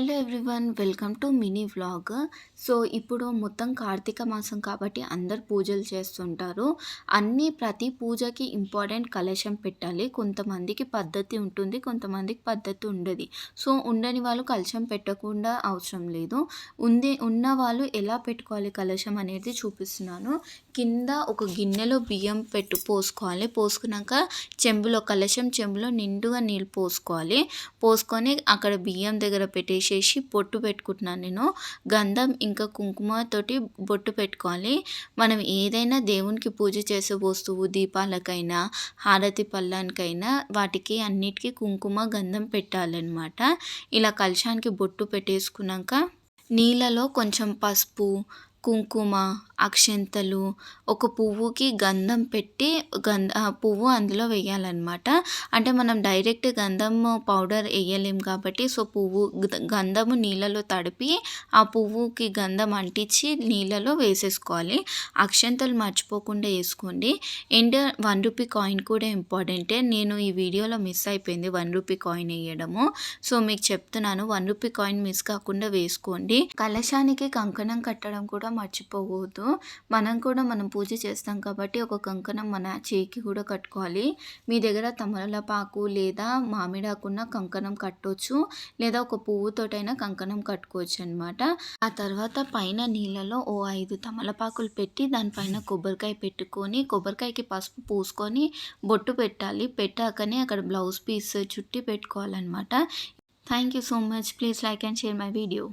Hello everyone welcome to mini vlog. So ఇప్పుడు మొత్తం కార్తీక మాసం కాబట్టి అందరు పూజలు చేస్తుంటారు. అన్నీ ప్రతి పూజకి ఇంపార్టెంట్ కలశం పెట్టాలి. కొంతమందికి పద్ధతి ఉంటుంది కొంతమందికి పద్ధతి ఉండదు. సో ఉండని వాళ్ళు కలశం పెట్టకుండా అవసరం లేదు. ఉంది ఉన్న వాళ్ళు ఎలా పెట్టుకోవాలి కలశం అనేది చూపిస్తున్నాను. కింద ఒక గిన్నెలో బియ్యం పెట్టు పోసుకోవాలి. పోసుకున్నాక చెంబులో కలశం చెంబులో నిండుగా నీళ్ళు పోసుకోవాలి. పోసుకొని అక్కడ బియ్యం దగ్గర పెట్టేసి చేసి బొట్టు పెట్టుకుంటున్నాను నేను. గంధం ఇంకా కుంకుమతోటి బొట్టు పెట్టుకోవాలి. మనం ఏదైనా దేవునికి పూజ చేసే వస్తువు దీపాలకైనా హారతి పళ్ళానికైనా వాటికి అన్నిటికీ కుంకుమ గంధం పెట్టాలన్నమాట. ఇలా కలశానికి బొట్టు పెట్టేసుకున్నాక నీళ్ళలో కొంచెం పసుపు కుంకుమ అక్షంతలు ఒక పువ్వుకి గంధం పెట్టి గంధ పువ్వు అందులో వేయాలన్నమాట. అంటే మనం డైరెక్ట్ గంధం పౌడర్ వేయలేం కాబట్టి సో పువ్వు గంధము నీళ్ళలో తడిపి ఆ పువ్వుకి గంధం అంటించి నీళ్ళలో వేసేసుకోవాలి. అక్షంతలు మర్చిపోకుండా వేసుకోండి. అండ్ వన్ రూపీ కాయిన్ కూడా ఇంపార్టెంటే నేను ఈ వీడియోలో మిస్ అయిపోయింది వన్ రూపీ కాయిన్ వేయడము. సో మీకు చెప్తున్నాను వన్ రూపీ కాయిన్ మిస్ కాకుండా వేసుకోండి. కలశానికి కంకణం కట్టడం కూడా మర్చిపోవద్దు. మనం కూడా మనం పూజ చేస్తాం కాబట్టి ఒక కంకణం మన చేయికి కూడా కట్టుకోవాలి. మీ దగ్గర తమలపాకు లేదా మామిడాకున్న కంకణం కట్టవచ్చు లేదా ఒక పువ్వుతోటైనా కంకణం కట్టుకోవచ్చు అనమాట ఆ తర్వాత పైన నీళ్ళలో ఓ ఐదు తమలపాకులు పెట్టి దానిపైన కొబ్బరికాయ పెట్టుకొని కొబ్బరికాయకి పసుపు పూసుకొని బొట్టు పెట్టాలి. పెట్టాకనే అక్కడ బ్లౌజ్ పీస్ చుట్టి పెట్టుకోవాలన్నమాట. Thank you so much please like and share my video